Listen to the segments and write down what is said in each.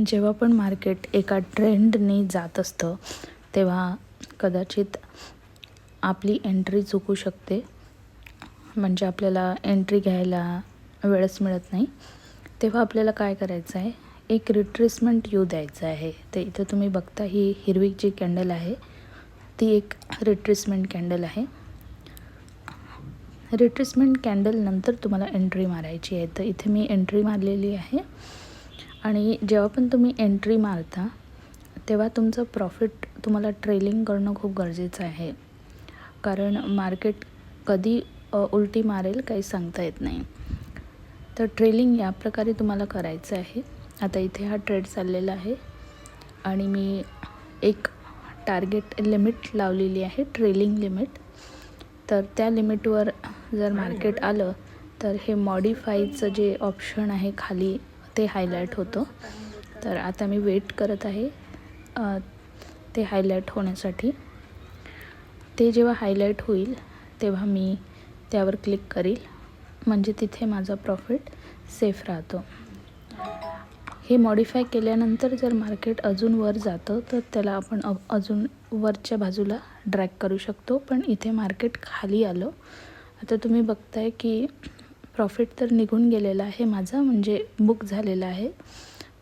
जेव्हा पण मार्केट एका ट्रेंडने जात असतं तेव्हा कदाचित आपली एंट्री चुकू शकते. म्हणजे आपल्याला एंट्री घ्यायला वेळच मिळत नाही. तेव्हा आपल्याला काय करायचं आहे? एक रिट्रेसमेंट येऊ द्यायचं आहे. तर इथं तुम्ही बघता ही हिरवी जी कॅन्डल आहे ती एक रिट्रेसमेंट कॅन्डल आहे. रिट्रेसमेंट कॅन्डलनंतर तुम्हाला एंट्री मारायची आहे. तर इथे मी एंट्री मारलेली आहे. आणि जेव्हा पण तुम्ही एंट्री मारता तेव्हा तुमचं प्रॉफिट तुम्हाला ट्रेलिंग करणं खूप गरजेचं आहे. कारण मार्केट कधी उलटी मारेल काही सांगता येत नाही. तर ट्रेलिंग या प्रकारे तुम्हाला करायचं आहे. आता इथे हा ट्रेड चाललेला आहे. आणि मी एक टार्गेट लिमिट लावलेली आहे ट्रेलिंग लिमिट तर त्या लिमिटवर जर मार्केट आलं तर हे मॉडिफाईचं जे ऑप्शन आहे खाली ते हायलाईट होतं. तर आता मी वेट करत आहे ते हायलाईट होण्यासाठी. ते जेव्हा हायलाईट होईल तेव्हा मी त्यावर क्लिक करील. म्हणजे तिथे माझा प्रॉफिट सेफ राहतो. हे मॉडिफाय केल्यानंतर जर मार्केट अजून वर जातं तर त्याला आपण अजून वरच्या बाजूला ड्रॅग करू शकतो. पण इथे मार्केट खाली आलं. आता तुम्ही बघताय की प्रॉफिट तर निघून गेलेला आहे माझा म्हणजे बुक झालेला आहे.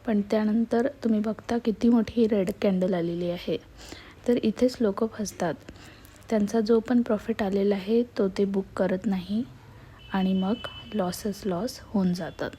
पण त्यानंतर तुम्ही बघता किती मोठी रेड कॅन्डल आलेली आहे. तर इथेच लोक फसतात. त्यांचा जो पण प्रॉफिट आलेला आहे तो ते बुक करत नाही आणि मग लॉसच लॉस होऊन जातात.